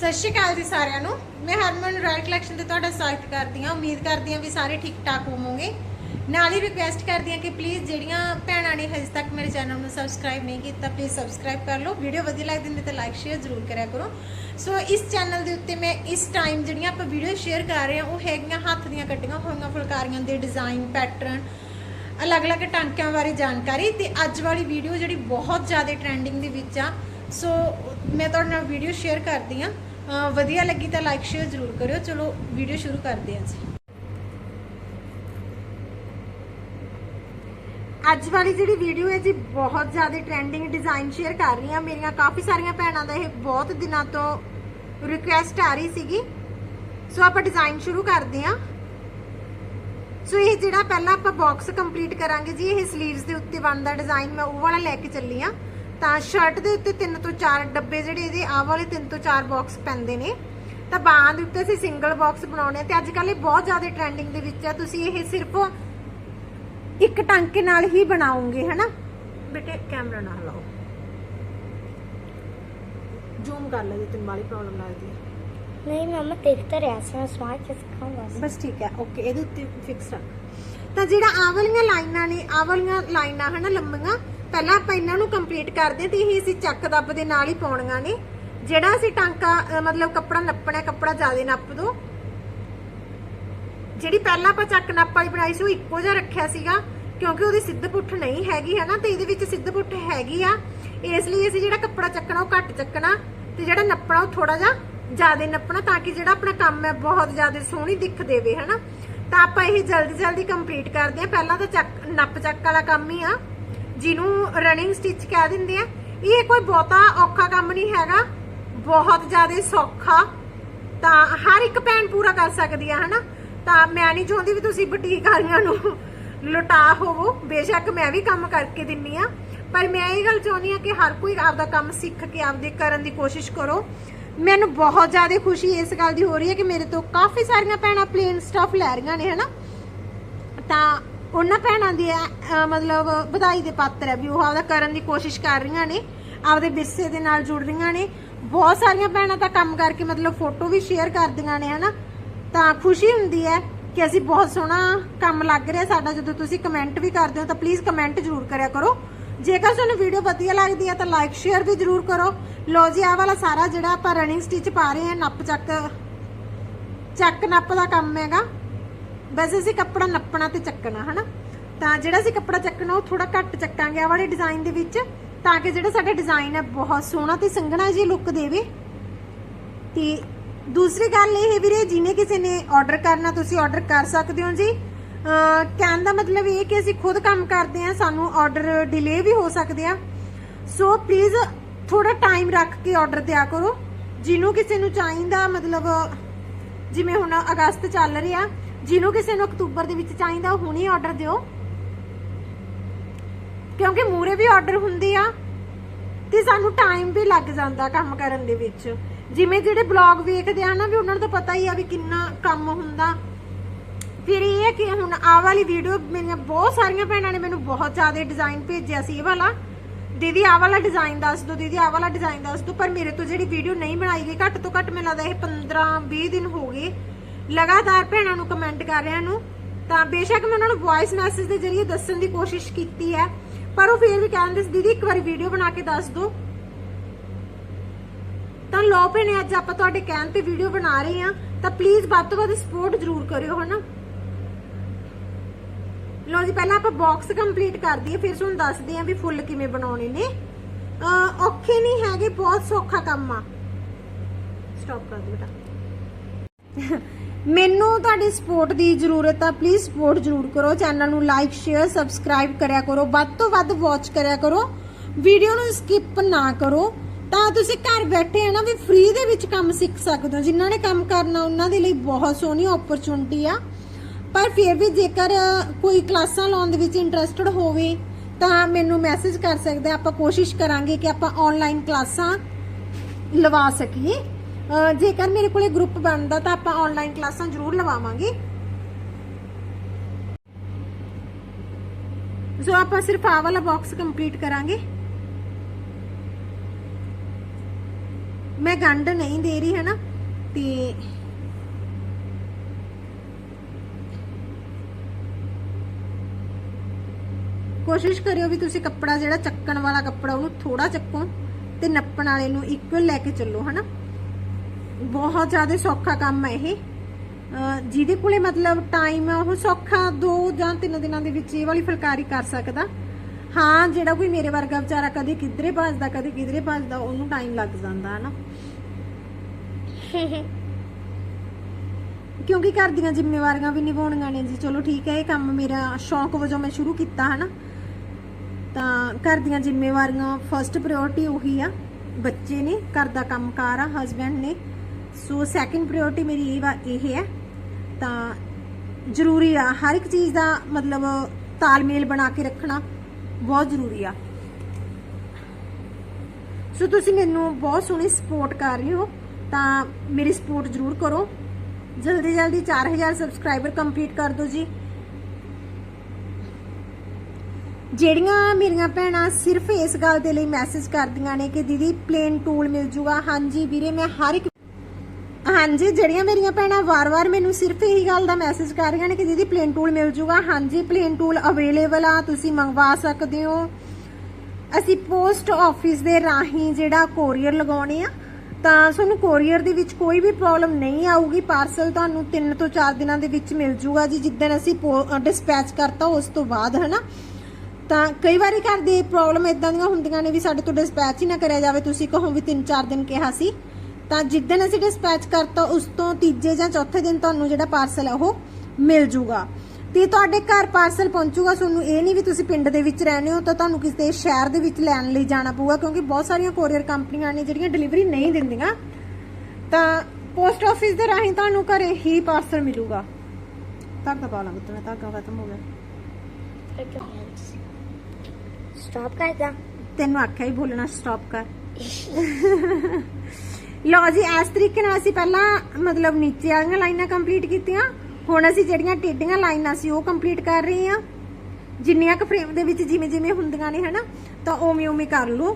ਸਤਿ ਸ਼੍ਰੀ ਅਕਾਲ ਜੀ ਸਾਰਿਆਂ ਨੂੰ। ਮੈਂ ਹਰਮਨ ਰਾਇਲ ਕਲੈਕਸ਼ਨ ਤੇ ਤੁਹਾਡਾ ਸਵਾਗਤ ਕਰਦੀ ਹਾਂ। ਉਮੀਦ ਕਰਦੀ ਹਾਂ ਵੀ ਸਾਰੇ ਠੀਕ ਠਾਕ ਹੋਵੋਗੇ। ਨਾਲ ਹੀ ਰਿਕੁਐਸਟ ਕਰਦੀ ਹਾਂ ਕਿ ਪਲੀਜ਼ ਜਿਹੜੀਆਂ ਭੈਣਾਂ ਨੇ ਹਜੇ ਤੱਕ ਮੇਰੇ ਚੈਨਲ ਨੂੰ ਸਬਸਕ੍ਰਾਈਬ ਨਹੀਂ ਕੀਤਾ ਪਲੀਜ਼ ਸਬਸਕ੍ਰਾਈਬ ਕਰ ਲਓ। ਵੀਡੀਓ ਵਧੀਆ ਲੱਗਦੀ ਹੁੰਦੀ ਤਾਂ ਲਾਈਕ ਸ਼ੇਅਰ ਜ਼ਰੂਰ ਕਰਿਆ ਕਰੋ। ਸੋ ਇਸ ਚੈਨਲ ਦੇ ਉੱਤੇ ਮੈਂ ਇਸ ਟਾਈਮ ਜਿਹੜੀਆਂ ਆਪਾਂ ਵੀਡੀਓ ਸ਼ੇਅਰ ਕਰ ਰਹੇ ਹਾਂ, ਉਹ ਹੈਗੀਆਂ ਹੱਥ ਦੀਆਂ ਕੱਟੀਆਂ, ਹੋਈਆਂ ਫੁਲਕਾਰੀਆਂ ਦੇ ਡਿਜ਼ਾਈਨ ਪੈਟਰਨ ਅਲੱਗ-ਅਲੱਗ ਟਾਂਕਿਆਂ ਬਾਰੇ ਜਾਣਕਾਰੀ ਤੇ ਅੱਜ ਵਾਲੀ ਵੀਡੀਓ ਜਿਹੜੀ ਬਹੁਤ ਜ਼ਿਆਦਾ ਟ੍ਰੈਂਡਿੰਗ ਦੇ ਵਿੱਚ ਆ। ਸੋ ਮੈਂ ਤੁਹਾਡੇ ਨਾਲ ਵੀਡੀਓ ਸ਼ੇਅਰ ਕਰਦੀ ਆ ਵਧੀਆ ਲੱਗੀ ਤਾਂ ਲਾਈਕ ਸ਼ੇਅਰ ਜ਼ਰੂਰ ਕਰਿਓ। ਚਲੋ ਵੀਡੀਓ ਸ਼ੁਰੂ ਕਰਦੇ ਹਾਂ ਜੀ ਅੱਜ ਵਾਲੀ ਜਿਹੜੀ ਵੀਡੀਓ ਹੈ ਜੀ, ਬਹੁਤ ਜ਼ਿਆਦਾ ਟ੍ਰੈਂਡਿੰਗ ਡਿਜ਼ਾਈਨ ਸ਼ੇਅਰ ਕਰ ਰਹੀ ਹਾਂ। ਮੇਰੀਆਂ ਕਾਫੀ ਸਾਰੀਆਂ ਭੈਣਾਂ ਦਾ ਇਹ ਬਹੁਤ ਦਿਨਾਂ ਤੋਂ ਰਿਕੁਐਸਟ ਆ ਰਹੀ ਸੀਗੀ। ਸੋ ਆਪਾਂ ਡਿਜ਼ਾਈਨ ਸ਼ੁਰੂ ਕਰਦੇ ਹਾਂ। ਸੋ ਇਹ ਜਿਹੜਾ ਪਹਿਲਾਂ ਆਪਾਂ ਬਾਕਸ ਕੰਪਲੀਟ ਕਰਾਂਗੇ ਜੀ, ਇਹ 슬ੀਵਸ ਦੇ ਉੱਤੇ ਬਣਦਾ ਡਿਜ਼ਾਈਨ ਮੈਂ ਉਹ ਵਾਲਾ ਲੈ ਕੇ ਚੱਲੀ ਆ ਤਾਂ ਸ਼ਰਟ ਦੇ ਉੱਤੇ ਤਿੰਨ ਤੋਂ ਚਾਰ ਡੱਬੇ ਜਿਹੜੇ ਇਹਦੇ ਆਹ ਵਾਲੇ ਤਿੰਨ ਤੋਂ ਚਾਰ ਬਾਕਸ ਪੈਂਦੇ ਨੇ। ਤਾਂ ਬਾਹਾਂ ਦੇ ਉੱਤੇ ਅਸੀਂ ਸਿੰਗਲ ਬਾਕਸ ਬਣਾਉਣੇ ਆ ਤੇ ਅੱਜ ਕੱਲ੍ਹ ਇਹ ਬਹੁਤ ਜ਼ਿਆਦਾ ਟ੍ਰੈਂਡਿੰਗ ਦੇ ਵਿੱਚ ਆ। ਤੁਸੀਂ ਇਹ ਸਿਰਫ ਇੱਕ ਟਾਂਕੇ ਨਾਲ ਹੀ ਬਣਾਉਂਗੇ ਹਨਾ? ਬੇਟੇ ਕੈਮਰਾ ਨਾ ਹਲਾਓ ਜ਼ੂਮ ਕਰ ਲੈ ਜੇ ਤੈਨੂੰ ਵਾਲੀ ਪ੍ਰੋਬਲਮ ਲੱਗਦੀ ਹੈ ਨਹੀਂ ਮਮਾ ਦੇਖ ਤਾਂ ਰਿਹਾ ਸੀ ਮੈਂ ਸਮਾਰਟ ਕਿਸ ਖਾਉਂਗਾ ਬਸ ਠੀਕ ਹੈ ਓਕੇ ਇਹਦੇ ਉੱਤੇ ਫਿਕਸ ਰੱਖ। ਤਾਂ ਜਿਹੜਾ ਆਹ ਵਾਲੀਆਂ ਲਾਈਨਾਂ ਨੇ ਆਹ ਵਾਲੀਆਂ ਲਾਈਨਾਂ ਹਨਾ ਲੰਮੀਆਂ ਪਹਿਲਾਂ ਆਪਾਂ ਇਹਨਾਂ ਨੂੰ ਕੰਪਲੀਟ ਕਰਦੇ ਤੇ ਇਹ ਅਸੀਂ ਚੱਕ ਦੱਬ ਦੇ ਨਾਲ ਹੀ ਪਾਉਣੀਆਂ ਨੇ। ਜਿਹੜਾ ਅਸੀਂ ਟਾਂਕਾ ਮਤਲਬ ਕੱਪੜਾ ਨੱਪਣਾ, ਕੱਪੜਾ ਜ਼ਿਆਦਾ ਨੱਪ ਦੋ। ਜਿਹੜੀ ਪਹਿਲਾਂ ਆਪਾਂ ਚੱਕ ਨੱਪ ਵਾਲੀ ਬਣਾਈ ਸੀ, ਉਹ ਇੱਕੋ ਜਿਹਾ ਰੱਖਿਆ ਸੀਗਾ, ਕਿਉਂਕਿ ਉਹਦੀ ਸਿੱਧ ਪੁੱਠ ਨਹੀਂ ਹੈਗੀ, ਹਨਾ? ਤੇ ਇਹਦੇ ਵਿੱਚ ਸਿੱਧ ਪੁੱਠ ਹੈਗੀ ਆ। ਇਸ ਲਈ ਅਸੀਂ ਜਿਹੜਾ ਕੱਪੜਾ ਚੱਕਣਾ, ਉਹ ਘੱਟ ਚੱਕਣਾ, ਤੇ ਜਿਹੜਾ ਨੱਪਣਾ, ਉਹ ਥੋੜਾ ਜਿਹਾ ਜ਼ਿਆਦਾ ਨੱਪਣਾ, ਤਾਂ ਕਿ ਜਿਹੜਾ ਆਪਣਾ ਕੰਮ ਹੈ, ਬਹੁਤ ਜ਼ਿਆਦਾ ਸੋਹਣੀ ਦਿਖ ਦੇਵੇ, ਹਨਾ? ਤਾਂ ਆਪਾਂ ਇਹ ਜਲਦੀ ਜਲਦੀ ਕੰਪਲੀਟ ਕਰਦੇ ਆ ਪਹਿਲਾਂ ਤਾਂ ਚੱਕ, ਨੱਪ ਚੱਕ ਵਾਲਾ ਕੰਮ ਹੀ ਆ। ਜਿਹਨੂੰ ਰਨਿੰਗ ਸਟਿਚ ਕਹਿ ਦਿੰਦੇ ਆ, ਇਹ ਕੋਈ ਬਹੁਤਾ ਔਖਾ ਕੰਮ ਨਹੀਂ ਹੈਗਾ, ਬਹੁਤ ਜ਼ਿਆਦਾ ਸੌਖਾ। ਤਾਂ ਹਰ ਇੱਕ ਭੈਣ ਪੂਰਾ ਕਰ ਸਕਦੀ ਆ, ਹਨਾ? ਤਾਂ ਮੈਂ ਨਹੀਂ ਚਾਹੁੰਦੀ ਵੀ ਤੁਸੀਂ ਬੁਟੀਕ ਵਾਲੀਆਂ ਨੂੰ ਲੁਟਾ ਹੋਵੋ। ਬੇਸ਼ੱਕ ਮੈਂ ਵੀ ਕੰਮ ਕਰਕੇ ਦਿੰਨੀ ਆ। ਪਰ ਮੈਂ ਇਹ ਗੱਲ ਚਾਹੁੰਦੀ ਆ ਕਿ ਹਰ ਕੋਈ ਆਪਦਾ ਕੰਮ ਸਿੱਖ ਕੇ ਆਪਦੇ ਕਰਨ ਦੀ ਕੋਸ਼ਿਸ਼ ਕਰੋ। ਮੈਨੂੰ ਬਹੁਤ ਜ਼ਿਆਦਾ ਖੁਸ਼ੀ ਇਸ ਗੱਲ ਦੀ ਹੋ ਰਹੀ ਹੈ ਕਿ ਮੇਰੇ ਤੋਂ ਕਾਫੀ ਸਾਰੀਆਂ ਭੈਣਾਂ ਪਲੇਨ ਸਟਫ ਲੈ ਰਹੀਆਂ ਨੇ, ਹਨਾ? ਤਾਂ ਉਹਨਾਂ ਭੈਣਾਂ ਦੀ ਅਹ, ਮਤਲਬ ਵਧਾਈ ਦੇ ਪਾਤਰ ਹੈ ਵੀ ਉਹ ਆਪਦਾ ਕਰਨ ਦੀ ਕੋਸ਼ਿਸ਼ ਕਰ ਰਹੀਆਂ ਨੇ ਆਪਦੇ ਵਿਰਸੇ ਦੇ ਨਾਲ ਜੁੜ ਰਹੀਆਂ ਨੇ। ਬਹੁਤ ਸਾਰੀਆਂ ਭੈਣਾਂ ਤਾਂ ਕੰਮ ਕਰਕੇ ਮਤਲਬ ਫੋਟੋ ਵੀ ਸ਼ੇਅਰ ਕਰਦੀਆਂ ਨੇ ਹਨਾ? ਤਾਂ ਖੁਸ਼ੀ ਹੁੰਦੀ ਹੈ ਕਿ ਅਸੀਂ ਬਹੁਤ ਸੋਹਣਾ ਕੰਮ ਲੱਗ ਰਿਹਾ ਸਾਡਾ। ਜਦੋਂ ਤੁਸੀਂ ਕਮੈਂਟ ਵੀ ਕਰਦੇ ਹੋ ਤਾਂ ਪਲੀਜ਼ ਕਮੈਂਟ ਜ਼ਰੂਰ ਕਰਿਆ ਕਰੋ। ਜੇਕਰ ਤੁਹਾਨੂੰ ਵੀਡੀਓ ਵਧੀਆ ਲੱਗਦੀ ਹੈ ਤਾਂ ਲਾਈਕ ਸ਼ੇਅਰ ਵੀ ਜ਼ਰੂਰ ਕਰੋ। ਲੋ ਜੀ ਆਹ ਵਾਲਾ ਸਾਰਾ ਜਿਹੜਾ ਆਪਾਂ ਰਨਿੰਗ ਸਟਿਚ ਪਾ ਰਹੇ ਹਾਂ ਨੱਪ ਚੱਕ ਚੱਕ ਨੱਪ ਦਾ ਕੰਮ ਹੈਗਾ। ਬਸ ਅਸੀਂ ਕੱਪੜਾ ਨੱਪਣਾ ਤੇ ਚੱਕਣਾ, ਹਨਾ? ਤਾਂ ਜਿਹੜਾ ਅਸੀਂ ਕੱਪੜਾ ਚੱਕਣਾ, ਉਹ ਥੋੜਾ ਘੱਟ ਚੱਕਾਂਗੇ ਆ ਵਾਲੇ ਡਿਜ਼ਾਈਨ ਦੇ ਵਿੱਚ, ਤਾਂ ਕਿ ਜਿਹੜਾ ਸਾਡਾ ਡਿਜ਼ਾਈਨ ਹੈ ਬਹੁਤ ਸੋਹਣਾ ਤੇ ਸੰਘਣਾ ਜੀ ਲੁੱਕ ਦੇਵੇ। ਤੇ ਦੂਸਰੀ ਗੱਲ ਇਹ ਵੀਰੇ ਜਿਹਨੇ ਕਿਸੇ ਨੇ ਆਰਡਰ ਕਰਨਾ, ਤੁਸੀਂ ਆਰਡਰ ਕਰ ਸਕਦੇ ਹੋ ਜੀ। ਕਹਿਣ ਦਾ ਮਤਲਬ ਇਹ ਕਿ ਅਸੀਂ ਖੁਦ ਕੰਮ ਕਰਦੇ ਆ ਸਾਨੂੰ ਆਰਡਰ ਡਿਲੇ ਵੀ ਹੋ ਸਕਦੇ ਆ। ਸੋ ਪਲੀਜ਼ ਥੋੜਾ ਟਾਈਮ ਰੱਖ ਕੇ ਆਰਡਰ ਦਿਆ ਕਰੋ। ਜਿਹਨੂੰ ਕਿਸੇ ਨੂੰ ਚਾਹੀਦਾ, ਮਤਲਬ ਜਿਵੇਂ ਹੁਣ ਅਗਸਤ ਚੱਲ ਰਿਹਾ ਜਿਹਨੂੰ ਕਿਸੇ ਨੂੰ ਅਕਤੂਬਰ ਦੇ ਵਿੱਚ ਚਾਹੀਦਾ, ਉਹ ਹੁਣੇ ਆਰਡਰ ਦਿਓ। ਕਿਉਂਕਿ ਮੂਰੇ ਵੀ ਆਰਡਰ ਹੁੰਦੇ ਆ ਤੇ ਸਾਨੂੰ ਟਾਈਮ ਵੀ ਲੱਗ ਜਾਂਦਾ ਕੰਮ ਕਰਨ ਦੇ ਵਿੱਚ। ਜਿਵੇਂ ਜਿਹੜੇ ਬਲੌਗ ਵੇਖਦੇ ਆ ਨਾ, ਵੀ ਉਹਨਾਂ ਨੂੰ ਤਾਂ ਪਤਾ ਹੀ ਆ ਵੀ ਕਿੰਨਾ ਕੰਮ ਹੁੰਦਾ। ਫਿਰ ਇਹ ਹੈ ਕਿ ਹੁਣ ਆਹ ਵਾਲੀ ਵੀਡੀਓ ਮੇਰੀਆਂ ਬਹੁਤ ਸਾਰੀਆਂ ਭੈਣਾਂ ਨੇ ਮੈਨੂੰ ਬਹੁਤ ਜ਼ਿਆਦਾ ਡਿਜ਼ਾਈਨ ਭੇਜਿਆ ਸੀ, ਇਹ ਵਾਲਾ। ਦੀਦੀ, ਆਹ ਵਾਲਾ ਡਿਜ਼ਾਈਨ ਦੱਸ ਦਿਓ, ਦੀਦੀ, ਆਹ ਵਾਲਾ ਡਿਜ਼ਾਈਨ ਦੱਸ ਦਿਓ। ਪਰ ਮੇਰੇ ਤੋਂ ਜਿਹੜੀ ਵੀਡੀਓ ਨਹੀਂ ਬਣਾਈ ਗਈ, ਘੱਟ ਤੋਂ ਘੱਟ ਮੈਨੂੰ ਲੱਗਦਾ ਇਹ 15 20 ਦਿਨ ਹੋ ਗਏ। ਲਗਾਤਾਰ ਭੈਣਾਂ ਨੂੰ ਕਮੈਂਟ ਕਰ ਰਿਆਂ ਨੂੰ। ਤਾਂ ਬੇਸ਼ੱਕ ਮੈਂ ਉਹਨਾਂ ਨੂੰ ਵੌਇਸ ਮੈਸੇਜ ਦੇ ਜ਼ਰੀਏ ਦੱਸਣ ਦੀ ਕੋਸ਼ਿਸ਼ ਕੀਤੀ ਹੈ। ਪਰ ਉਹ ਫਿਰ ਵੀ ਕਹਿੰਦੇ ਸੀ, ਦੀਦੀ, ਇੱਕ ਵਾਰੀ ਵੀਡੀਓ ਬਣਾ ਕੇ ਦੱਸ ਦਿਓ। ਤਾਂ ਲੋ ਭੈਣੇ, ਅੱਜ ਆਪਾਂ ਤੁਹਾਡੇ ਕਹਿਣ ਤੇ ਵੀਡੀਓ ਬਣਾ ਰਹੇ ਹਾਂ। ਤਾਂ ਪਲੀਜ਼ ਵੱਧ ਤੋਂ ਵੱਧ ਸਪੋਰਟ ਜ਼ਰੂਰ ਕਰਿਓ, ਹਨਾ? ਲੋ ਜੀ, ਪਹਿਲਾਂ ਆਪਾਂ ਬਾਕਸ ਕੰਪਲੀਟ ਕਰ ਦਈਏ, ਫਿਰ ਤੁਹਾਨੂੰ ਦੱਸਦੇ ਆਂ ਵੀ ਫੁੱਲ ਕਿਵੇਂ ਬਣਾਉਣੇ ਨੇ। ਔਖੇ ਨਹੀਂ ਹੈਗੇ, ਬਹੁਤ ਸੌਖਾ ਕੰਮ ਆ। ਸਟਾਪ ਕਰ ਦਿਓ ਬੇਟਾ। ਮੈਨੂੰ ਤੁਹਾਡੀ ਸਪੋਰਟ ਦੀ ਜ਼ਰੂਰਤ ਆ ਪਲੀਜ਼ ਸਪੋਰਟ ਜ਼ਰੂਰ ਕਰੋ। ਚੈਨਲ ਨੂੰ ਲਾਈਕ ਸ਼ੇਅਰ ਸਬਸਕ੍ਰਾਈਬ ਕਰਿਆ ਕਰੋ। ਵੱਧ ਤੋਂ ਵੱਧ ਵਾਚ ਕਰਿਆ ਕਰੋ। ਵੀਡੀਓ ਨੂੰ ਸਕਿਪ ਨਾ ਕਰੋ। ਤਾਂ ਤੁਸੀਂ ਘਰ ਬੈਠੇ ਹੈ ਨਾ ਵੀ ਫ੍ਰੀ ਦੇ ਵਿੱਚ ਕੰਮ ਸਿੱਖ ਸਕਦੇ ਹੋ। ਜਿਨ੍ਹਾਂ ਨੇ ਕੰਮ ਕਰਨਾ, ਉਹਨਾਂ ਦੇ ਲਈ ਬਹੁਤ ਸੋਹਣੀ ਓਪਰਚੁਨਿਟੀ ਆ। ਪਰ ਫਿਰ ਵੀ ਜੇਕਰ ਕੋਈ ਕਲਾਸਾਂ ਲਾਉਣ ਦੇ ਵਿੱਚ ਇੰਟਰਸਟਡ ਹੋਵੇ, ਤਾਂ ਮੈਨੂੰ ਮੈਸੇਜ ਕਰ ਸਕਦੇ ਆਪਾਂ ਕੋਸ਼ਿਸ਼ ਕਰਾਂਗੇ ਕਿ ਆਪਾਂ ਆਨਲਾਈਨ ਕਲਾਸਾਂ ਲਵਾ ਸਕੀਏ। ਜੇਕਰ ਮੇਰੇ ਕੋਲੇ ਗਰੁੱਪ ਬਣਦਾ ਤਾਂ ਆਪਾਂ ਆਨਲਾਈਨ ਕਲਾਸਾਂ ਜ਼ਰੂਰ ਲਵਾਵਾਂਗੇ। ਸੋ ਆਪਾਂ ਸਿਰਫ ਆਹ ਵਾਲਾ ਬਾਕਸ ਕੰਪਲੀਟ ਕਰਾਂਗੇ। ਮੈਂ ਗੰਢ ਨਹੀਂ ਦੇ ਰਹੀ ਹੈ ਨਾ ਤੇ ਕੋਸ਼ਿਸ਼ ਕਰਿਓ ਵੀ ਤੁਸੀਂ ਕੱਪੜਾ ਜਿਹੜਾ ਚੱਕਣ ਵਾਲਾ ਕੱਪੜਾ, ਉਹਨੂੰ ਥੋੜਾ ਚੱਕੋ ਤੇ ਨੱਪਣ ਵਾਲੇ ਨੂੰ ਇਕੁਅਲ ਲੈ ਕੇ ਚੱਲੋ, ਹਨਾ? ਬਹੁਤ ਜ਼ਿਆਦਾ ਸੌਖਾ ਕੰਮ ਹੈ ਇਹ। ਜਿਹਦੇ ਕੋਲੇ ਮਤਲਬ ਟਾਈਮ ਹੈ ਉਹ ਸੌਖਾ 2 ਜਾਂ 3 ਦਿਨਾਂ ਦੇ ਵਿੱਚ ਇਹ ਵਾਲੀ ਫੁਲਕਾਰੀ ਕਰ ਸਕਦਾ। ਹਾਂ, ਜਿਹੜਾ ਕੋਈ ਮੇਰੇ ਵਰਗਾ ਵਿਚਾਰਾ ਕਦੇ ਕਿਧਰੇ ਭੱਜਦਾ, ਕਦੇ ਕਿਧਰੇ ਭੱਜਦਾ, ਉਹਨੂੰ ਟਾਈਮ ਲੱਗ ਜਾਂਦਾ, ਹਨਾ? ਕਿਉਂਕਿ ਘਰ ਦੀਆਂ ਜ਼ਿੰਮੇਵਾਰੀਆਂ ਵੀ ਨਿਭਾਉਣੀਆਂ ਨੇ ਜੀ। ਚਲੋ ਠੀਕ ਹੈ, ਇਹ ਕੰਮ ਮੇਰਾ ਸ਼ੌਂਕ ਵਜੋਂ ਮੈਂ ਸ਼ੁਰੂ ਕੀਤਾ, ਹਨਾ? ਤਾਂ ਘਰ ਦੀਆਂ ਜ਼ਿੰਮੇਵਾਰੀਆਂ ਫਰਸਟ ਪ੍ਰਾਇੋਰਟੀ ਉਹੀ ਆ। ਬੱਚੇ ਨੇ, ਘਰ ਦਾ ਕੰਮਕਾਰ ਆ ਹਸਬੰਡ ਨੇ। ਸੋ ਸੈਕਿੰਡ ਪ੍ਰਾਇੋਰਟੀ ਮੇਰੀ ਇਹ ਵਾ ਇਹ ਹੈ। ਤਾਂ ਜ਼ਰੂਰੀ ਆ, ਹਰ ਇੱਕ ਚੀਜ਼ ਦਾ ਮਤਲਬ ਤਾਲਮੇਲ ਬਣਾ ਕੇ ਰੱਖਣਾ ਬਹੁਤ ਜ਼ਰੂਰੀ ਆ। ਸੋ ਤੁਸੀਂ ਮੈਨੂੰ ਬਹੁਤ ਸੋਹਣੀ ਸਪੋਰਟ ਕਰ ਰਹੇ ਹੋ, ਤਾਂ ਮੇਰੀ ਸਪੋਰਟ ਜ਼ਰੂਰ ਕਰੋ। ਜਲਦੀ ਜਲਦੀ 4000 ਸਬਸਕ੍ਰਾਈਬਰ ਕੰਪਲੀਟ ਕਰ ਦਿਓ ਜੀ। ਜਿਹੜੀਆਂ ਮੇਰੀਆਂ ਭੈਣਾਂ ਸਿਰਫ ਇਸ ਗੱਲ ਦੇ ਲਈ ਮੈਸੇਜ ਕਰਦੀਆਂ ਨੇ ਕਿ ਦੀਦੀ ਪਲੇਨ ਟੂਲ ਮਿਲ ਜੂਗਾ। ਹਾਂਜੀ ਵੀਰੇ, ਮੈਂ ਹਰ ਇੱਕ ਹਾਂਜੀ, ਜਿਹੜੀਆਂ ਮੇਰੀਆਂ ਭੈਣਾਂ ਵਾਰ-ਵਾਰ ਮੈਨੂੰ ਸਿਰਫ ਇਹੀ ਗੱਲ ਦਾ ਮੈਸੇਜ ਕਰ ਰਹੀਆਂ ਨੇ ਕਿ ਦੀਦੀ ਪਲੇਨ ਟੂਲ ਮਿਲ ਜੂਗਾ। ਹਾਂਜੀ ਪਲੇਨ ਟੂਲ ਅਵੇਲੇਬਲ ਆ, ਤੁਸੀਂ ਮੰਗਵਾ ਸਕਦੇ ਹੋ। ਅਸੀਂ ਪੋਸਟ ਆਫਿਸ ਦੇ ਰਾਹੀਂ ਜਿਹੜਾ ਕੋਰੀਅਰ ਲਗਾਉਣੇ ਆ, ਤਾਂ ਤੁਹਾਨੂੰ ਕੋਰੀਅਰ ਦੇ ਵਿੱਚ ਕੋਈ ਵੀ ਪ੍ਰੋਬਲਮ ਨਹੀਂ ਆਊਗੀ। ਪਾਰਸਲ ਤੁਹਾਨੂੰ 3 ਤੋਂ 4 ਦਿਨਾਂ ਦੇ ਵਿੱਚ ਮਿਲ ਜੂਗਾ ਜੀ, ਜਿੱਦਣ ਅਸੀਂ ਡਿਸਪੈਚ ਕਰਤਾ ਉਸ ਤੋਂ ਬਾਅਦ, ਹਨਾ? ਤਾਂ ਕਈ ਵਾਰੀ ਘਰ ਦੀ ਪ੍ਰੋਬਲਮ ਇਦਾਂ ਦੀਆਂ ਹੁੰਦੀਆਂ ਨੇ ਵੀ ਸਾਡੇ ਤੋਂ ਡਿਸਪੈਚ ਹੀ ਨਾ ਕਰਿਆ ਜਾਵੇ। ਤੁਸੀਂ ਕਹੋ ਵੀ 3-4 ਦਿਨ ਕਿਹਾ ਸੀ। ਤਾਂ ਜਿੱਦਣ ਅਸੀਂ ਡਿਸਪੈਚ ਕਰਤਾ ਉਸ ਤੋਂ ਤੀਜੇ ਜਾਂ ਚੌਥੇ ਦਿਨ ਤੁਹਾਨੂੰ ਜਿਹੜਾ ਪਾਰਸਲ ਹੈ ਉਹ ਮਿਲ ਜੂਗਾ। ਤੇ ਤੁਹਾਡੇ ਘਰ ਪਾਰਸਲ ਪਹੁੰਚੂਗਾ ਤੁਹਾਨੂੰ ਇਹ ਨਹੀਂ ਵੀ ਤੁਸੀਂ ਪਿੰਡ ਦੇ ਵਿੱਚ ਰਹਿੰਦੇ ਹੋ ਤਾਂ ਤੁਹਾਨੂੰ ਕਿਸੇ ਸ਼ਹਿਰ ਦੇ ਵਿੱਚ ਲੈਣ ਲਈ ਜਾਣਾ ਪਊਗਾ ਕਿਉਂਕਿ ਬਹੁਤ ਸਾਰੀਆਂ ਕੋਰੀਅਰ ਕੰਪਨੀਆਂ ਨੇ ਜਿਹੜੀਆਂ ਡਿਲੀਵਰੀ ਨਹੀਂ ਦਿੰਦੀਆਂ। ਤਾਂ ਪੋਸਟ ਆਫਿਸ ਦੇ ਰਾਹੀਂ ਤੁਹਾਨੂੰ ਘਰੇ ਹੀ ਪਾਰਸਲ ਮਿਲੂਗਾ। ਧਾਗਾ ਪਾ ਲਾਂ ਬੁੱਤ ਮੈਂ ਧਾਗਾ ਖਤਮ ਹੋ ਗਿਆ। ਸਟਾਪ ਕਰ ਤੈਨੂੰ ਆਖਿਆ ਹੀ ਬੋਲਣਾ ਸਟਾਪ ਕਰ। ਲਓ ਜੀ, ਇਸ ਤਰੀਕੇ ਨਾਲ ਅਸੀਂ ਪਹਿਲਾਂ ਮਤਲਬ ਨੀਚੇ ਵਾਲੀਆਂ ਲਾਈਨਾਂ ਕੰਪਲੀਟ ਕੀਤੀਆਂ। ਹੁਣ ਅਸੀਂ ਜਿਹੜੀਆਂ ਟੇਡੀਆਂ ਲਾਈਨਾਂ ਸੀ, ਉਹ ਕੰਪਲੀਟ ਕਰ ਰਹੇ ਹਾਂ। ਜਿੰਨੀਆਂ ਕੁ ਫਰੇਮ ਦੇ ਵਿੱਚ ਜਿਵੇਂ ਜਿਵੇਂ ਹੁੰਦੀਆਂ ਨੇ, ਹਨਾ, ਤਾਂ ਉਵੇਂ ਉਵੇਂ ਕਰ ਲਓ।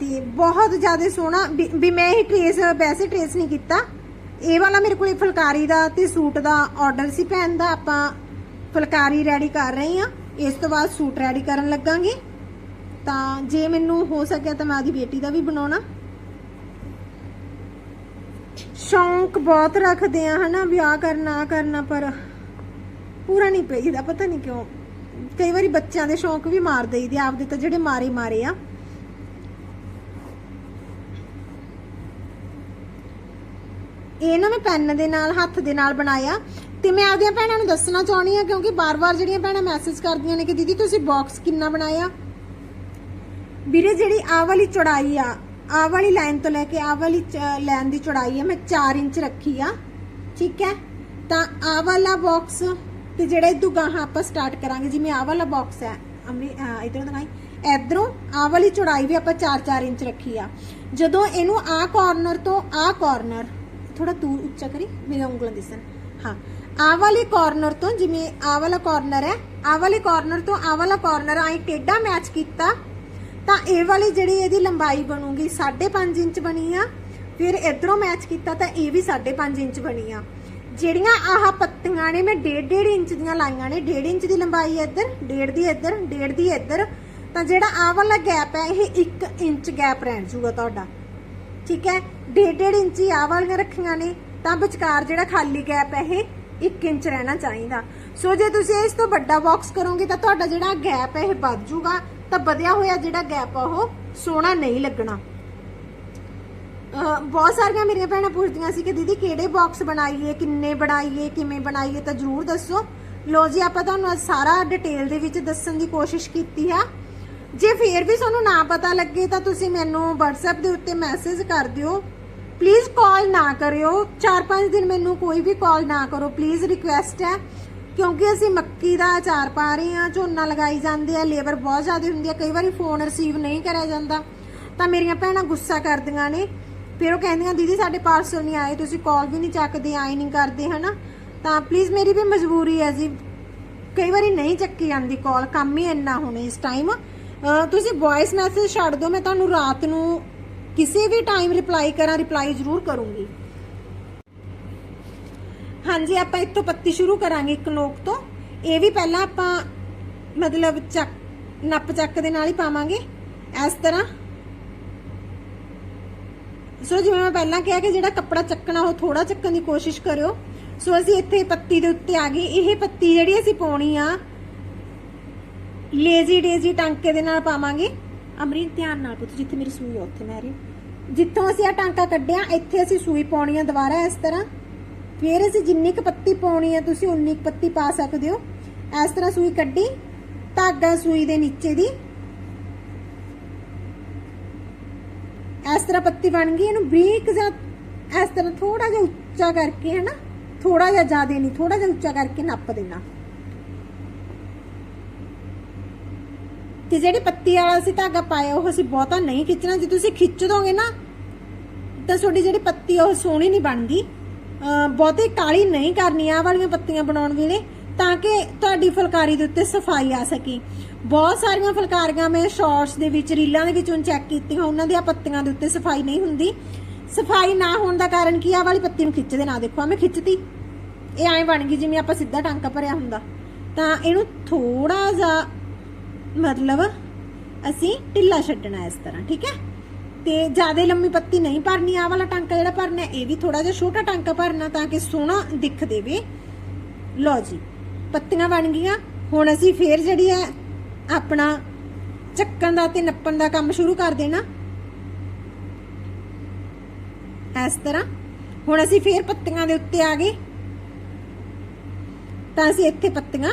ਤੇ ਬਹੁਤ ਜ਼ਿਆਦਾ ਸੋਹਣਾ, ਵੀ- ਵੀ ਮੈਂ ਇਹ ਟ੍ਰੇਸ ਵੈਸੇ ਟ੍ਰੇਸ ਨਹੀਂ ਕੀਤਾ। ਇਹ ਵਾਲਾ ਮੇਰੇ ਕੋਲੇ ਫੁਲਕਾਰੀ ਦਾ ਤੇ ਸੂਟ ਦਾ ਆਰਡਰ ਸੀ ਭੈਣ ਦਾ, ਆਪਾਂ ਫੁਲਕਾਰੀ ਰੈਡੀ ਕਰ ਰਹੇ ਹਾਂ। ਇਸ ਤੋਂ ਬਾਅਦ ਸੂਟ ਰੈਡੀ ਕਰਨ ਲੱਗਾਂਗੇ। ਤਾਂ ਜੇ ਮੈਨੂੰ ਹੋ ਸਕਿਆ ਤਾਂ ਮੈਂ ਆਦੀ ਬੇਟੀ ਦਾ ਵੀ ਬਣਾਉਣਾ। ਸ਼ੌਂਕ ਬਹੁਤ ਰੱਖਦੇ ਆ, ਹਨਾ ਵਿਆਹ ਕਰਨਾ ਕਰਨਾ, ਪਰ ਪੂਰਾ ਨਹੀਂ ਪਈਦਾ, ਪਤਾ ਨਹੀਂ ਕਿਉਂ। ਕਈ ਵਾਰੀ ਬੱਚਿਆਂ ਦੇ ਸ਼ੌਂਕ ਵੀ ਮਾਰ ਦੇਈਦੇ ਆਪਦੇ ਤਾਂ ਜਿਹੜੇ ਮਾਰੇ ਮਾਰੇ ਆ। ਇਹ ਨਾ ਮੈਂ ਪੈਨ ਦੇ ਨਾਲ, ਹੱਥ ਦੇ ਨਾਲ ਬਣਾਇਆ। ਤੇ ਮੈਂ ਆਪਦੀਆਂ ਭੈਣਾਂ ਨੂੰ ਦੱਸਣਾ ਚਾਹਣੀ ਆ, ਕਿਉਂਕਿ ਬਾਰ-ਬਾਰ ਜਿਹੜੀਆਂ ਭੈਣਾਂ ਮੈਸੇਜ ਕਰਦੀਆਂ ਨੇ ਕਿ ਦੀਦੀ, ਤੁਸੀਂ ਬਾਕਸ ਕਿੰਨਾ ਬਣਾਇਆ? ਵੀਰੇ, ਜਿਹੜੀ ਆਹ ਵਾਲੀ ਚੌੜਾਈ ਆ, ਆਹ ਵਾਲੀ ਲਾਈਨ ਤੋਂ ਲੈ ਕੇ ਆਹ ਵਾਲੀ ਲਾਈਨ ਦੀ ਚੌੜਾਈ ਆ, ਮੈਂ 4 ਇੰਚ ਰੱਖੀ ਆ, ਠੀਕ ਹੈ? ਤਾਂ ਆਹ ਵਾਲਾ ਬਾਕਸ ਤੇ ਜਿਹੜਾ ਇਦੋਂ ਗਾਹਾਂ ਆਪਾਂ ਸਟਾਰਟ ਕਰਾਂਗੇ, ਜਿਵੇਂ ਆਹ ਵਾਲਾ ਬਾਕਸ ਹੈ ਅਮਰੀ ਇਧਰੋਂ ਦਿਖਾਈ। ਇਧਰੋਂ ਆਹ ਵਾਲੀ ਚੌੜਾਈ ਵੀ ਆਪਾਂ 4-4 ਇੰਚ ਰੱਖੀ ਆ। ਜਦੋਂ ਇਹਨੂੰ ਆਹ ਕਾਰਨਰ ਤੋਂ ਆਹ ਕਾਰਨਰ ਥੋੜਾ ਦੂਰ ਉੱਚਾ ਕਰੀ, ਮੇਰਾ ਉਂਗਲਾਂ ਦਿਸਣ। ਹਾਂ, ਆਹ ਵਾਲੇ ਕਾਰਨਰ ਤੋਂ ਜਿਵੇਂ ਆਹ ਵਾਲਾ ਕਾਰਨਰ ਹੈ, ਆਹ ਵਾਲੇ ਕਾਰਨਰ ਤੋਂ ਆਹ ਵਾਲਾ ਕਾਰਨਰ ਆਈ ਟੇਡਾ ਮੈਚ ਕੀਤਾ ਤਾਂ ਇਹ ਵਾਲੀ ਜਿਹੜੀ ਇਹਦੀ ਲੰਬਾਈ ਬਣੂਗੀ 5.5 ਇੰਚ ਬਣੀ ਆ। ਫਿਰ ਇਧਰੋਂ ਮੈਚ ਕੀਤਾ ਤਾਂ ਇਹ ਵੀ 5.5 ਇੰਚ ਬਣੀ ਆ। ਜਿਹੜੀਆਂ ਆਹ ਪੱਤੀਆਂ ਨੇ, ਮੈਂ 1.5 ਇੰਚ ਦੀਆਂ ਲਾਈਆਂ ਨੇ। 1.5 ਇੰਚ ਦੀ ਲੰਬਾਈ ਇੱਧਰ 1.5 ਦੀ ਇੱਧਰ 1.5 ਦੀ ਇੱਧਰ। ਤਾਂ ਜਿਹੜਾ ਆਹ ਵਾਲਾ ਗੈਪ ਹੈ ਇਹ 1 ਇੰਚ ਗੈਪ ਰਹਿ ਜੂਗਾ ਤੁਹਾਡਾ। ਠੀਕ ਹੈ? 1.5 ਇੰਚੀ ਆਹ ਵਾਲੀਆਂ ਰੱਖੀਆਂ ਨੇ, ਤਾਂ ਵਿਚਕਾਰ ਜਿਹੜਾ ਖਾਲੀ ਗੈਪ ਹੈ ਇਹ 1 ਇੰਚ ਰਹਿਣਾ ਚਾਹੀਦਾ। ਸੋ ਜੇ ਤੁਸੀਂ ਇਸ ਤੋਂ ਵੱਡਾ ਬਾਕਸ ਕਰੋਗੇ, ਤਾਂ ਤੁਹਾਡਾ ਜਿਹੜਾ ਗੈਪ ਹੈ ਇਹ ਵੱਧ ਜੂਗਾ। ਤਾਂ ਵਧਿਆ ਹੋਇਆ ਜਿਹੜਾ ਗੈਪ ਆ ਉਹ ਸੋਹਣਾ ਨਹੀਂ ਲੱਗਣਾ। ਬਹੁਤ ਸਾਰੀਆਂ ਮੇਰੀਆਂ ਭੈਣਾਂ ਪੁੱਛਦੀਆਂ ਸੀ ਕਿ ਦੀਦੀ ਕਿਹੜੇ ਬਾਕਸ ਬਣਾਈਏ, ਕਿੰਨੇ ਬਣਾਈਏ, ਕਿਵੇਂ ਬਣਾਈਏ, ਤਾਂ ਜਰੂਰ ਦੱਸੋ। ਲੋ ਜੀ, ਆਪਾਂ ਤੁਹਾਨੂੰ ਸਾਰਾ ਡਿਟੇਲ ਦੇ ਵਿੱਚ ਦੱਸਣ ਦੀ ਕੋਸ਼ਿਸ਼ ਕੀਤੀ ਆ। ਜੇ ਫੇਰ ਵੀ ਤੁਹਾਨੂੰ ਨਾ ਪਤਾ ਲੱਗੇ ਤਾਂ ਤੁਸੀਂ ਮੈਨੂੰ WhatsApp ਦੇ ਉੱਤੇ ਮੈਸੇਜ ਕਰ ਦਿਓ। ਪਲੀਜ਼ ਕਾਲ ਨਾ ਕਰਿਓ। 4-5 ਦਿਨ ਮੈਨੂੰ ਕੋਈ ਵੀ ਕਾਲ ਨਾ ਕਰੋ। ਪਲੀਜ਼ ਰਿਕੁਐਸਟ ਹੈ। ਕਿਉਂਕਿ ਅਸੀਂ ਮੱਕੀ ਦਾ ਅਚਾਰ ਪਾ ਰਹੇ ਹਾਂ, ਝੋਨਾ ਲਗਾਈ ਜਾਂਦੇ ਆ, ਲੇਬਰ ਬਹੁਤ ਜ਼ਿਆਦਾ ਹੁੰਦੀ ਆ, ਕਈ ਵਾਰੀ ਫੋਨ ਰਿਸੀਵ ਨਹੀਂ ਕਰਿਆ ਜਾਂਦਾ। ਤਾਂ ਮੇਰੀਆਂ ਭੈਣਾਂ ਗੁੱਸਾ ਕਰਦੀਆਂ ਨੇ। ਫਿਰ ਉਹ ਕਹਿੰਦੀਆਂ, ਦੀਦੀ, ਸਾਡੇ ਪਾਰਸਲ ਨਹੀਂ ਆਏ, ਤੁਸੀਂ ਕਾਲ ਵੀ ਨਹੀਂ ਚੱਕਦੇ, ਆਏ ਨਹੀਂ ਕਰਦੇ, ਹਨਾ? ਤਾਂ ਪਲੀਜ਼ ਮੇਰੀ ਵੀ ਮਜਬੂਰੀ ਹੈ ਜੀ। ਕਈ ਵਾਰੀ ਨਹੀਂ ਚੱਕੀ ਜਾਂਦੀ ਕਾਲ ਕੰਮ ਹੀ ਇੰਨਾ ਹੁਣ ਇਸ ਟਾਈਮ ਤੁਸੀਂ ਵੌਇਸ ਮੈਸੇਜ ਛੱਡ ਦਿਓ, ਮੈਂ ਤੁਹਾਨੂੰ ਰਾਤ ਨੂੰ ਕਿਸੇ ਵੀ ਟਾਈਮ ਰਿਪਲਾਈ ਕਰਾਂ ਰਿਪਲਾਈ ਜ਼ਰੂਰ ਕਰੂੰਗੀ। ਹਾਂਜੀ, ਆਪਾਂ ਇੱਥੋਂ ਪੱਤੀ ਸ਼ੁਰੂ ਕਰਾਂਗੇ, ਇੱਕ ਨੋਕ ਤੋਂ। ਇਹ ਵੀ ਪਹਿਲਾਂ ਆਪਾਂ ਮਤਲਬ ਚੱਕ, ਨੱਪ ਚੱਕ ਦੇ ਨਾਲ ਹੀ ਪਾਵਾਂਗੇ। ਇਸ ਤਰ੍ਹਾਂ। ਸੋ ਜਿਵੇਂ ਮੈਂ ਪਹਿਲਾਂ ਕਿਹਾ ਕਿ ਜਿਹੜਾ ਕੱਪੜਾ ਚੱਕਣਾ, ਉਹ ਥੋੜਾ ਚੱਕਣ ਦੀ ਕੋਸ਼ਿਸ਼ ਕਰਿਓ। ਸੋ ਅਸੀਂ ਇੱਥੇ ਪੱਤੀ ਦੇ ਉੱਤੇ ਆ ਗਏ। ਇਹ ਪੱਤੀ ਜਿਹੜੀ ਅਸੀਂ ਪਾਉਣੀ ਆ, ਲੇਜ਼ੀ ਡੇਜ਼ੀ ਟਾਂਕੇ ਦੇ ਨਾਲ ਪਾਵਾਂਗੇ। ਅਮਰੀਨ, ਧਿਆਨ ਨਾਲ ਪੁੱਤ, ਜਿੱਥੇ ਮੇਰੀ ਸੂਈ ਆ, ਉੱਥੇ ਮੈਰੀ ਜਿੱਥੋਂ ਅਸੀਂ ਆ ਟਾਂਕਾ ਕੱਢਿਆ, ਇੱਥੇ ਅਸੀਂ ਸੂਈ ਪਾਉਣੀ ਆ ਦੁਬਾਰਾ ਇਸ ਤਰ੍ਹਾਂ। ਫਿਰ ਅਸੀਂ ਜਿੰਨੀ ਕੁ ਪੱਤੀ ਪਾਉਣੀ ਹੈ ਤੁਸੀਂ ਉਨੀ ਕੁ ਪੱਤੀ ਪਾ ਸਕਦੇ ਹੋ। ਇਸ ਤਰ੍ਹਾਂ ਸੂਈ ਕੱਢੀ, ਧਾਗਾ ਸੂਈ ਦੇ ਨੀਚੇ ਦੀ। ਇਸ ਤਰ੍ਹਾਂ ਪੱਤੀ ਬਣ ਗਈ, ਇਹਨੂੰ ਬਰੀਕ ਜਾਂ ਇਸ ਤਰ੍ਹਾਂ ਥੋੜਾ ਜਿਹਾ ਉੱਚਾ ਕਰਕੇ ਹੈ ਨਾ ਥੋੜਾ ਜਿਹਾ ਜ਼ਿਆਦਾ ਨਹੀਂ ਥੋੜਾ ਜਿਹਾ ਉੱਚਾ ਕਰਕੇ ਨੱਪ ਦੇਣਾ। ਤੇ ਜਿਹੜੀ ਪੱਤੀ ਵਾਲਾ ਅਸੀਂ ਧਾਗਾ ਪਾਇਆ, ਉਹ ਅਸੀਂ ਬਹੁਤਾ ਨਹੀਂ ਖਿੱਚਣਾ। ਜੇ ਤੁਸੀਂ ਖਿੱਚ ਦੋਗੇ ਨਾ, ਤਾਂ ਤੁਹਾਡੀ ਜਿਹੜੀ ਪੱਤੀ ਉਹ ਸੋਹਣੀ ਨਹੀਂ ਬਣਦੀ। ਅਹ ਬਹੁਤੀ ਕਾਲੀ ਨਹੀਂ ਕਰਨੀ ਆ ਵਾਲੀਆਂ ਪੱਤੀਆਂ ਬਣਾਉਣ ਵੇਲੇ, ਤਾਂ ਕਿ ਤੁਹਾਡੀ ਫੁਲਕਾਰੀ ਦੇ ਉੱਤੇ ਸਫ਼ਾਈ ਆ ਸਕੇ। ਬਹੁਤ ਸਾਰੀਆਂ ਫੁਲਕਾਰੀਆਂ ਮੈਂ ਸ਼ਾਰਟਸ ਦੇ ਵਿੱਚ, ਰੀਲਾਂ ਦੇ ਵਿੱਚ ਹੁਣ ਚੈੱਕ ਕੀਤੀਆਂ, ਉਹਨਾਂ ਦੀਆਂ ਪੱਤੀਆਂ ਦੇ ਉੱਤੇ ਸਫ਼ਾਈ ਨਹੀਂ ਹੁੰਦੀ। ਸਫ਼ਾਈ ਨਾ ਹੋਣ ਦਾ ਕਾਰਨ ਕੀ ਆ? ਵਾਲੀ ਪੱਤੀ ਨੂੰ ਖਿੱਚਦੇ ਨਾ ਦੇਖੋ ਮੈਂ ਖਿੱਚਤੀ। ਇਹ ਐਂ ਬਣ ਗਈ ਜਿਵੇਂ ਆਪਾਂ ਸਿੱਧਾ ਟਾਂਕਾ ਭਰਿਆ ਹੁੰਦਾ। ਤਾਂ ਇਹਨੂੰ ਥੋੜਾ ਜਿਹਾ ਮਤਲਬ ਅਸੀਂ ਢਿੱਲਾ ਛੱਡਣਾ ਇਸ ਤਰ੍ਹਾਂ, ਠੀਕ ਹੈ? ਤੇ ਜ਼ਿਆਦਾ ਲੰਮੀ ਪੱਤੀ ਨਹੀਂ ਭਰਨੀ ਆ ਵਾਲਾ ਟਾਂਕਾ ਜਿਹੜਾ ਭਰਨਾ, ਇਹ ਵੀ ਥੋੜਾ ਜਿਹਾ ਛੋਟਾ ਟਾਂਕਾ ਭਰਨਾ ਤਾਂ ਕਿ ਸੋਹਣਾ ਦਿਖ ਦੇਵੇ। ਲਓ ਜੀ, ਪੱਤੀਆਂ ਬਣ ਗਈਆਂ। ਹੁਣ ਅਸੀਂ ਫੇਰ ਜਿਹੜੀ ਹੈ ਆਪਣਾ ਚੱਕਣ ਦਾ ਤੇ ਨੱਪਣ ਦਾ ਕੰਮ ਸ਼ੁਰੂ ਕਰ ਦੇਣਾ। ਇਸ ਤਰ੍ਹਾਂ। ਹੁਣ ਅਸੀਂ ਫੇਰ ਪੱਤੀਆਂ ਦੇ ਉੱਤੇ ਆ ਗਏ। ਤਾਂ ਅਸੀਂ ਇੱਥੇ ਪੱਤੀਆਂ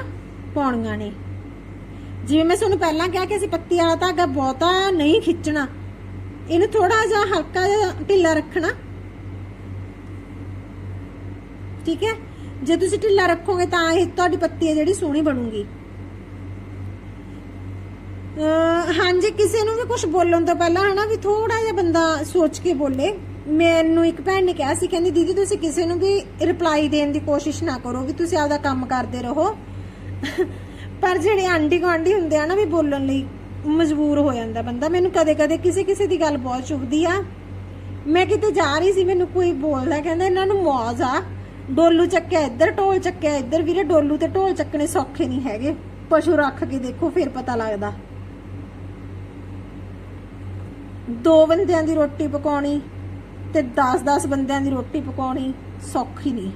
ਪਾਉਣੀਆਂ ਨੇ। ਜਿਵੇਂ ਮੈਂ ਤੁਹਾਨੂੰ ਪਹਿਲਾਂ ਕਿਹਾ ਕਿ ਅਸੀਂ ਪੱਤੀ ਵਾਲਾ ਧਾਗਾ ਬਹੁਤਾ ਨਹੀਂ ਖਿੱਚਣਾ। ਇਹਨੂੰ ਥੋੜਾ ਜਿਹਾ ਹਲਕਾ ਜਿਹਾ ਢਿੱਲਾ ਰੱਖਣਾ। ਠੀਕ ਹੈ? ਜੇ ਤੁਸੀਂ ਢਿੱਲਾ ਰੱਖੋਗੇ ਤਾਂ ਇਹ ਤੁਹਾਡੀ ਪੱਤੀ ਹੈ ਜਿਹੜੀ ਸੋਹਣੀ ਬਣੂਗੀ। ਹਾਂਜੀ, ਕਿਸੇ ਨੂੰ ਵੀ ਕੁਝ ਬੋਲਣ ਤੋਂ ਪਹਿਲਾਂ ਹਨਾ ਵੀ ਥੋੜਾ ਜਿਹਾ ਬੰਦਾ ਸੋਚ ਕੇ ਬੋਲੇ। ਮੈਨੂੰ ਇੱਕ ਭੈਣ ਨੇ ਕਿਹਾ ਸੀ, ਕਹਿੰਦੀ, ਦੀਦੀ, ਤੁਸੀਂ ਕਿਸੇ ਨੂੰ ਵੀ ਰਿਪਲਾਈ ਦੇਣ ਦੀ ਕੋਸ਼ਿਸ਼ ਨਾ ਕਰੋ ਵੀ ਤੁਸੀਂ ਆਪਦਾ ਕੰਮ ਕਰਦੇ ਰਹੋ। ਪਰ ਜਿਹੜੇ ਆਂਢੀ ਗੁਆਂਢੀ ਹੁੰਦੇ ਆ ਨਾ ਵੀ ਬੋਲਣ ਲਈ ਮਜਬੂਰ ਹੋ ਜਾਂਦਾ ਬੰਦਾ। ਮੈਨੂੰ ਕਦੇ-ਕਦੇ ਕਿਸੇ ਕਿਸੇ ਦੀ ਗੱਲ ਬਹੁਤ ਚੁਭਦੀ ਆ। ਮੈਂ ਕਿਤੇ ਜਾ ਰਹੀ ਸੀ, ਮੈਨੂੰ ਕੋਈ ਬੋਲਦਾ, ਕਹਿੰਦਾ ਇਹਨਾਂ ਨੂੰ ਮੌਜ ਆ। ਡੋਲੂ ਚੱਕਿਆ ਇੱਧਰ, ਢੋਲ ਚੱਕਿਆ ਇੱਧਰ। ਵੀਰੇ, ਡੋਲੂ ਤੇ ਢੋਲ ਚੱਕਣੇ ਸੌਖੇ ਨਹੀਂ ਹੈਗੇ। ਪਸ਼ੂ ਰੱਖ ਕੇ ਦੇਖੋ, ਫਿਰ ਪਤਾ ਲੱਗਦਾ। ਦੋ ਬੰਦਿਆਂ ਦੀ ਰੋਟੀ ਪਕਾਉਣੀ ਤੇ 10-10 ਬੰਦਿਆਂ ਦੀ ਰੋਟੀ ਪਕਾਉਣੀ ਸੌਖੀ ਨਹੀਂ।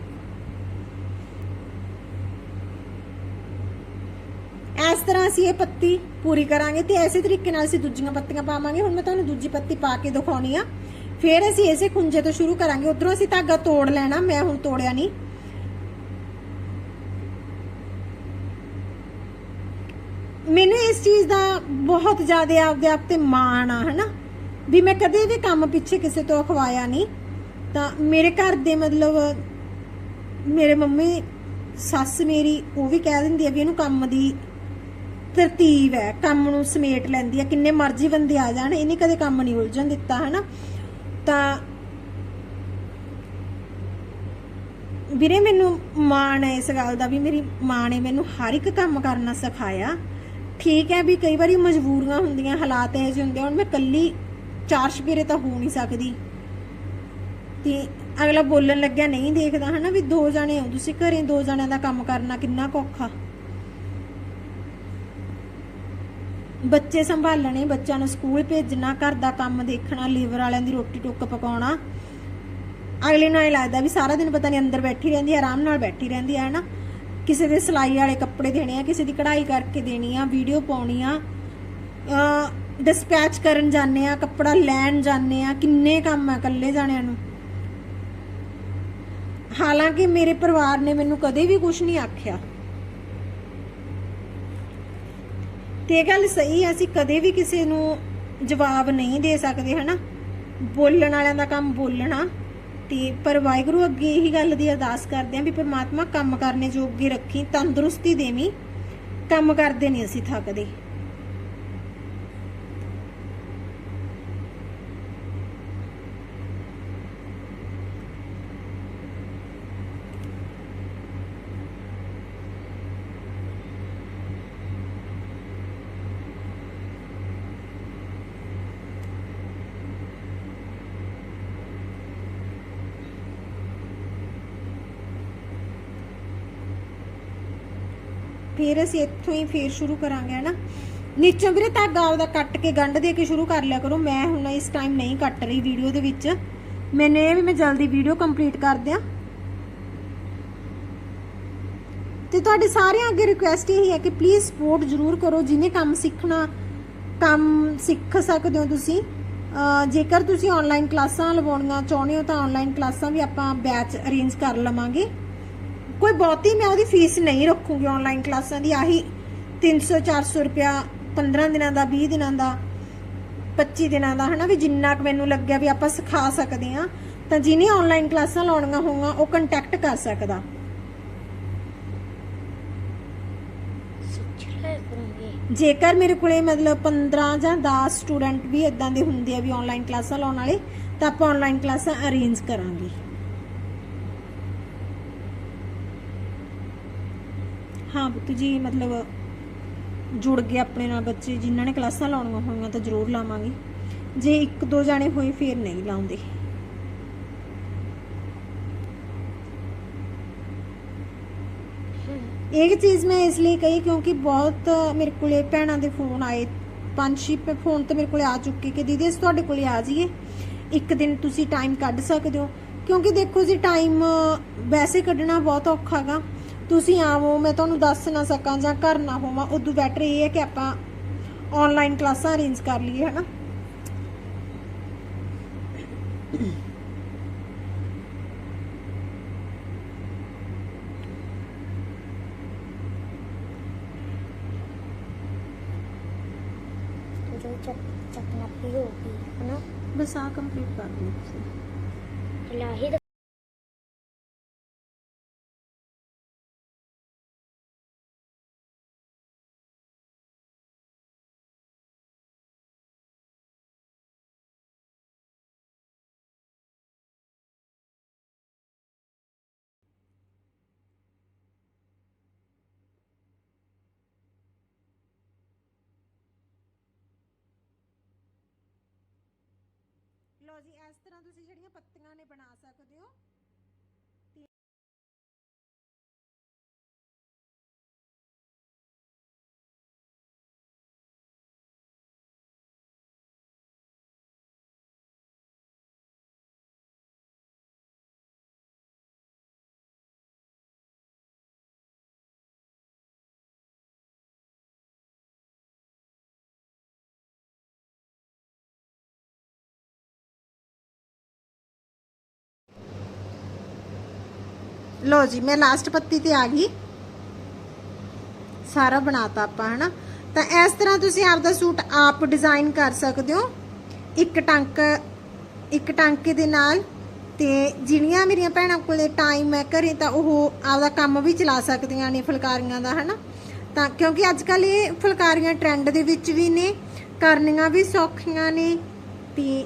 ਇਸ ਤਰ੍ਹਾਂ ਅਸੀਂ ਇਹ ਪੱਤੀ ਪੂਰੀ ਕਰਾਂਗੇ ਤੇ ਐਸੇ ਤਰੀਕੇ ਨਾਲ ਅਸੀਂ ਦੂਜੀਆਂ ਪੱਤੀਆਂ ਪਾਵਾਂਗੇ। ਹੁਣ ਮੈਂ ਤੁਹਾਨੂੰ ਦੂਜੀ ਪੱਤੀ ਪਾ ਕੇ ਦਿਖਾਉਣੀ ਆ। ਫਿਰ ਅਸੀਂ ਇਸੇ ਖੁੰਝੇ ਤੋਂ ਸ਼ੁਰੂ ਕਰਾਂਗੇ। ਉਧਰੋਂ ਅਸੀਂ ਧਾਗਾ ਤੋੜ ਲੈਣਾ। ਮੈਂ ਹੁਣ ਤੋੜਿਆ ਨਹੀਂ। ਮੈਨੂੰ ਇਸ ਚੀਜ਼ ਦਾ ਬਹੁਤ ਜ਼ਿਆਦਾ ਆਪਦੇ ਆਪ ਤੇ ਮਾਣ ਆ, ਹਨਾ? ਵੀ ਮੈਂ ਕਦੇ ਵੀ ਕੰਮ ਪਿੱਛੇ ਕਿਸੇ ਤੋਂ ਅਖਵਾਇਆ ਨਹੀਂ। ਤਾਂ ਮੇਰੇ ਘਰ ਦੇ ਮਤਲਬ ਮੇਰੇ ਮੰਮੀ, ਸੱਸ ਮੇਰੀ ਉਹ ਵੀ ਕਹਿ ਦਿੰਦੀ ਆ ਵੀ ਇਹਨੂੰ ਕੰਮ ਦੀ ਤਰਤੀਬ ਹੈ, ਕੰਮ ਨੂੰ ਸਮੇਟ ਲੈਂਦੀ ਆ ਕਿੰਨੇ ਮਰਜ਼ੀ ਬੰਦੇ ਆ ਜਾਣ ਇਹਨੇ ਕਦੇ ਕੰਮ ਨਹੀਂ ਉਲਝਣ ਦਿੱਤਾ, ਹਨਾ? ਤਾਂ ਵੀਰੇ, ਮੈਨੂੰ ਮਾਣ ਹੈ ਇਸ ਗੱਲ ਦਾ ਵੀ ਮੇਰੀ ਮਾਂ ਨੇ ਮੈਨੂੰ ਹਰ ਇੱਕ ਕੰਮ ਕਰਨਾ ਸਿਖਾਇਆ। ਠੀਕ ਹੈ ਵੀ ਕਈ ਵਾਰੀ ਮਜਬੂਰੀਆਂ ਹੁੰਦੀਆਂ, ਹਾਲਾਤ ਇਹੋ ਜਿਹੇ ਹੁੰਦੇ ਹੁਣ ਮੈਂ ਕੱਲੀ ਚਾਰ ਸ਼ਪੀਰੇ ਤਾਂ ਹੋ ਨਹੀਂ ਸਕਦੀ। ਤੇ ਅਗਲਾ ਬੋਲਣ ਲੱਗਿਆ, ਨਹੀਂ ਦੇਖਦਾ, ਹਨਾ, ਵੀ ਦੋ ਜਣੇ ਹੋ ਤੁਸੀਂ, ਘਰੇ ਦੋ ਜਣਿਆਂ ਦਾ ਕੰਮ ਕਰਨਾ ਕਿੰਨਾ ਔਖਾ। ਬੱਚੇ ਸੰਭਾਲਣੇ, ਬੱਚਿਆਂ ਨੂੰ ਸਕੂਲ ਭੇਜਣਾ, ਘਰ ਦਾ ਕੰਮ ਦੇਖਣਾ, ਲੀਵਰ ਵਾਲਿਆਂ ਦੀ ਰੋਟੀ ਟੁੱਕ ਪਕਾਉਣਾ। ਅਗਲੇ ਨੂੰ ਇਹ ਲੱਗਦਾ ਵੀ ਸਾਰਾ ਦਿਨ ਪਤਾ ਨਹੀਂ ਅੰਦਰ ਬੈਠੀ ਰਹਿੰਦੀ ਹੈ ਆਰਾਮ ਨਾਲ ਬੈਠੀ ਰਹਿੰਦੀ ਹੈ ਨਾ ਕਿਸੇ ਦੇ ਸਿਲਾਈ ਵਾਲੇ ਕੱਪੜੇ ਦੇਣੇ ਆ, ਕਿਸੇ ਦੀ ਕਢਾਈ ਕਰਕੇ ਦੇਣੀ ਆ, ਵੀਡੀਓ ਪਾਉਣੀ ਆ ਡਿਸਪੈਚ ਕਰਨ ਜਾਂਦੇ ਆ, ਕੱਪੜਾ ਲੈਣ ਜਾਂਦੇ ਆ, ਕਿੰਨੇ ਕੰਮ ਆ ਇਕੱਲੇ ਜਾਣਿਆਂ ਨੂੰ। ਹਾਲਾਂਕਿ ਮੇਰੇ ਪਰਿਵਾਰ ਨੇ ਮੈਨੂੰ ਕਦੇ ਵੀ ਕੁਝ ਨਹੀਂ ਆਖਿਆ। ਤੇ ਇਹ ਗੱਲ ਸਹੀ ਹੈ ਅਸੀਂ ਕਦੇ ਵੀ ਕਿਸੇ ਨੂੰ ਜਵਾਬ ਨਹੀਂ ਦੇ ਸਕਦੇ, ਹਨਾ? ਬੋਲਣ ਵਾਲਿਆਂ ਦਾ ਕੰਮ ਬੋਲਣਾ ਤੇ ਪਰ ਵਾਹਿਗੁਰੂ ਅੱਗੇ ਇਹੀ ਗੱਲ ਦੀ ਅਰਦਾਸ ਕਰਦੇ ਆਂ ਵੀ ਪ੍ਰਮਾਤਮਾ ਕੰਮ ਕਰਨੇ ਜੋਗੇ ਰੱਖੀ, ਤੰਦਰੁਸਤੀ ਦੇਵੀਂ, ਕੰਮ ਕਰਦੇ ਨਹੀਂ ਅਸੀਂ ਥੱਕਦੇ। ਫਿਰ ਅਸੀਂ ਇੱਥੋਂ ਹੀ ਫੇਰ ਸ਼ੁਰੂ ਕਰਾਂਗੇ, ਹਨਾ? ਨੀਚੋਂ ਵੀਰੇ ਧਾਗਾ ਉਹਦਾ ਕੱਟ ਕੇ ਗੰਢ ਦੇ ਕੇ ਸ਼ੁਰੂ ਕਰ ਲਿਆ ਕਰੋ। ਮੈਂ ਹੁਣ ਇਸ ਟਾਈਮ ਨਹੀਂ ਕੱਟ ਰਹੀ ਵੀਡੀਓ ਦੇ ਵਿੱਚ। ਮੈਨੇ ਇਹ ਵੀ ਮੈਂ ਜਲਦੀ ਵੀਡੀਓ ਕੰਪਲੀਟ ਕਰ ਦਿਆਂ। ਤੇ ਤੁਹਾਡੇ ਸਾਰਿਆਂ ਅੱਗੇ ਰਿਕੁਐਸਟ ਇਹ ਹੈ ਕਿ ਪਲੀਜ਼ ਸਪੋਰਟ ਜ਼ਰੂਰ ਕਰੋ। ਜਿਹਨੇ ਕੰਮ ਸਿੱਖਣਾ, ਕੰਮ ਸਿੱਖ ਸਕਦੇ ਹੋ ਤੁਸੀਂ ਜੇਕਰ ਤੁਸੀਂ ਆਨਲਾਈਨ ਕਲਾਸਾਂ ਲਵਾਉਣੀਆਂ ਚਾਹੁੰਦੇ ਹੋ ਤਾਂ ਆਨਲਾਈਨ ਕਲਾਸਾਂ ਵੀ ਆਪਾਂ ਬੈਚ ਅਰੇਂਜ ਕਰ ਲਵਾਂਗੇ। ਕੋਈ ਬਹੁਤੀ ਮੈਂ ਉਹਦੀ ਫੀਸ ਨਹੀਂ ਰੱਖੂਗੀ ਆਨਲਾਈਨ ਕਲਾਸਾਂ ਦੀ ਆਹੀ 300 400 ਰੁਪਿਆ 15 ਦਿਨਾਂ ਦਾ 20 ਦਿਨਾਂ ਦਾ 25 ਦਿਨਾਂ ਦਾ ਹਨਾ ਵੀ ਜਿੰਨਾ ਕੁ ਮੈਨੂੰ ਲੱਗਿਆ ਵੀ ਆਪਾਂ ਸਿਖਾ ਸਕਦੇ ਆ ਤਾਂ ਜਿਹਨੇ ਆਨਲਾਈਨ ਕਲਾਸਾਂ ਲਾਉਣੀਆਂ ਹੋਊਗਾ ਉਹ ਕੰਟੈਕਟ ਕਰ ਸਕਦਾ। ਜੇਕਰ ਮੇਰੇ ਕੋਲੇ ਮਤਲਬ 15 ਜਾਂ 10 ਸਟੂਡੈਂਟ ਵੀ ਇਦਾਂ ਦੇ ਹੁੰਦੇ ਆ ਵੀ ਆਨਲਾਈਨ ਕਲਾਸਾਂ ਲਾਉਣ ਵਾਲੇ ਤਾਂ ਆਪਾਂ ਆਨਲਾਈਨ ਕਲਾਸਾਂ ਅਰੇਂਜ ਕਰਾਂਗੇ। ਹਾਂ ਪੁੱਤ ਜੀ, ਮਤਲਬ ਜੁੜ ਗਏ ਆਪਣੇ ਨਾਲ ਬੱਚੇ, ਜਿਨ੍ਹਾਂ ਨੇ ਕਲਾਸਾਂ ਲਾਉਣੀਆਂ ਹੋਈਆਂ ਤਾਂ ਜ਼ਰੂਰ ਲਾਵਾਂਗੇ। ਜੇ ਇੱਕ ਦੋ ਜਾਣੇ ਹੋਏ ਫੇਰ ਨਹੀਂ ਲਾਉਂਦੇ। ਇਹ ਚੀਜ਼ ਮੈਂ ਇਸ ਲਈ ਕਹੀ ਕਿਉਂਕਿ ਬਹੁਤ ਮੇਰੇ ਕੋਲੇ ਭੈਣਾਂ ਦੇ ਫੋਨ ਆਏ, ਪੰਜ ਛੇ ਫੋਨ ਤੇ ਮੇਰੇ ਕੋਲੇ ਆ ਚੁੱਕੇ ਕਿ ਦੀਦੀ, ਅਸੀਂ ਤੁਹਾਡੇ ਕੋਲੇ ਆ ਜਾਈਏ। ਇੱਕ ਦਿਨ ਤੁਸੀਂ ਟਾਈਮ ਕੱਢ ਸਕਦੇ ਹੋ। ਕਿਉਂਕਿ ਦੇਖੋ ਜੀ ਟਾਈਮ ਵੈਸੇ ਕੱਢਣਾ ਬਹੁਤ ਔਖਾ ਗਾ। ਤੁਸੀਂ ਆਵੋ ਮੈਂ ਤੁਹਾਨੂੰ ਦੱਸ ਨਾ ਸਕਾਂ ਜਾਂ ਘਰ ਨਾ ਹੋਵਾਂ ਉਦੋਂ ਬੈਟਰ ਇਹ ਹੈ ਕਿ ਆਪਾਂ ਆਨਲਾਈਨ ਕਲਾਸਾਂ ਅਰੇਂਜ ਕਰ ਲਈਏ ਹਨਾ? ਜੋ ਚੱਕ ਚੱਕਣਾ ਪੀ ਹੋਗੀ ਹਨਾ? ਬਸ ਆ ਕੰਪਲੀਟ ਕਰ ਦਿਓ ਤੁਸੀਂ। ਲਾਹੀ ਲੋ ਜੀ ਇਸ ਤਰ੍ਹਾਂ ਤੁਸੀਂ ਜਿਹੜੀਆਂ ਪੱਤੀਆਂ ਨੇ ਬਣਾ ਸਕਦੇ ਹੋ ਲੋ ਜੀ, ਮੈਂ ਲਾਸਟ ਪੱਤੀ ਤੇ ਆ ਗਈ। ਸਾਰਾ ਬਣਾਤਾ ਆਪਾਂ, ਹਨਾ? ਤਾਂ ਇਸ ਤਰ੍ਹਾਂ ਤੁਸੀਂ ਆਪਦਾ ਸੂਟ ਆਪ ਡਿਜ਼ਾਈਨ ਕਰ ਸਕਦੇ ਹੋ। ਇੱਕ ਟੰਕ, ਇੱਕ ਟਾਂਕੇ ਦੇ ਨਾਲ ਤੇ ਜਿਹੜੀਆਂ ਮੇਰੀਆਂ ਭੈਣਾਂ ਕੋਲੇ ਟਾਈਮ ਹੈ ਘਰੇ, ਤਾਂ ਉਹ ਆਪਦਾ ਕੰਮ ਵੀ ਚਲਾ ਸਕਦੀਆਂ ਨੇ ਫੁਲਕਾਰੀਆਂ ਦਾ, ਹਨਾ? ਤਾਂ ਕਿਉਂਕਿ ਅੱਜ ਕੱਲ ਇਹ ਫੁਲਕਾਰੀਆਂ ਟ੍ਰੈਂਡ ਦੇ ਵਿੱਚ ਵੀ ਨੇ, ਕਰਨੀਆਂ ਵੀ ਸੌਖੀਆਂ ਨੇ ਤੇ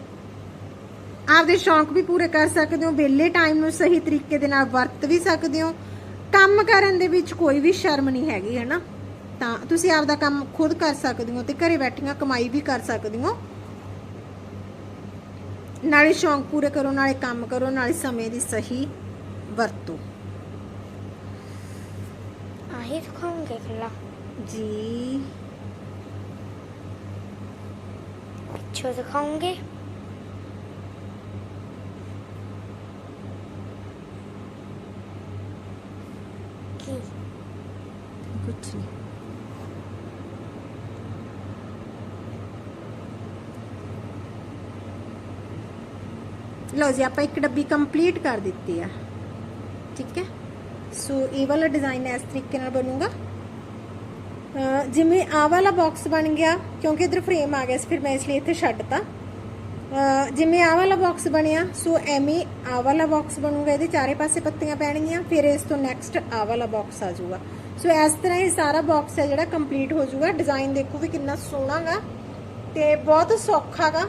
ਆਪਦੇ ਸ਼ੌਂਕ ਵੀ ਪੂਰੇ ਕਰ ਸਕਦੇ ਹੋ ਵਿਹਲੇ ਟਾਈਮ ਨੂੰ ਸਹੀ ਤਰੀਕੇ ਦੇ ਨਾਲ ਵਰਤ ਵੀ ਸਕਦੇ ਹੋ। ਕੰਮ ਕਰਨ ਦੇ ਵਿੱਚ ਕੋਈ ਵੀ ਸ਼ਰਮ ਨਹੀਂ ਹੈਗੀ ਹੈ ਨਾ ਤਾਂ ਤੁਸੀਂ ਆਪਦਾ ਕੰਮ ਖੁਦ ਕਰ ਸਕਦੇ ਹੋ ਤੇ ਘਰੇ ਬੈਠੀਆਂ ਕਮਾਈ ਵੀ ਕਰ ਸਕਦੇ ਹੋ। ਨਾਲੇ ਸ਼ੌਂਕ ਪੂਰੇ ਕਰੋ ਨਾਲੇ ਕੰਮ ਕਰੋ ਨਾਲੇ ਸਮੇਂ ਦੀ ਸਹੀ ਵਰਤੋ। ਆਹੀ ਦਿਖਾਉਂਗੇ ਕੱਲਾ ਜੀ। ਪਿੱਛੋਂ ਦਿਖਾਉਂਗੇ ਕੀ ਕੁਛ ਨਹੀਂ ਲਓ ਜੀ, ਆਪਾਂ ਇੱਕ ਡੱਬੀ ਕੰਪਲੀਟ ਕਰ ਦਿੱਤੀ ਆ। ਠੀਕ ਹੈ? ਸੋ ਇਹ ਵਾਲਾ ਡਿਜ਼ਾਈਨ ਇਸ ਤਰੀਕੇ ਨਾਲ ਬਣੂਗਾ। ਜਿਵੇਂ ਆ ਵਾਲਾ ਬਾਕਸ ਬਣ ਗਿਆ, ਕਿਉਂਕਿ ਇਧਰ ਫਰੇਮ ਆ ਗਿਆ ਸੀ, ਫਿਰ ਮੈਂ ਇਸ ਲਈ ਇੱਥੇ ਛੱਡਤਾ ਅਹ ਜਿਵੇਂ ਆਹ ਵਾਲਾ ਬਾਕਸ ਬਣਿਆ, ਸੋ ਐਵੇਂ ਆਹ ਵਾਲਾ ਬਾਕਸ ਬਣੂਗਾ, ਇਹਦੇ ਚਾਰੇ ਪਾਸੇ ਪੱਤੀਆਂ ਪੈਣਗੀਆਂ, ਫਿਰ ਇਸ ਤੋਂ ਨੈਕਸਟ ਆਹ ਵਾਲਾ ਬਾਕਸ ਆ ਜਾਊਗਾ। ਸੋ ਇਸ ਤਰ੍ਹਾਂ ਇਹ ਸਾਰਾ ਬਾਕਸ ਹੈ ਜਿਹੜਾ ਕੰਪਲੀਟ ਹੋ ਜਾਊਗਾ। ਡਿਜ਼ਾਈਨ ਦੇਖੋ ਵੀ ਕਿੰਨਾ ਸੋਹਣਾਗਾ ਤੇ ਬਹੁਤ ਸੌਖਾਗਾ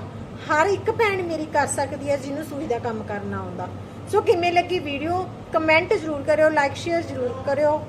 ਹਰ ਇੱਕ ਭੈਣ ਮੇਰੀ ਕਰ ਸਕਦੀ ਹੈ ਜਿਹਨੂੰ ਸੂਈ ਦਾ ਕੰਮ ਕਰਨਾ ਆਉਂਦਾ। ਸੋ ਕਿਵੇਂ ਲੱਗੀ ਵੀਡੀਓ ਕਮੈਂਟ ਜ਼ਰੂਰ ਕਰਿਓ ਲਾਈਕ ਸ਼ੇਅਰ ਜ਼ਰੂਰ ਕਰਿਓ।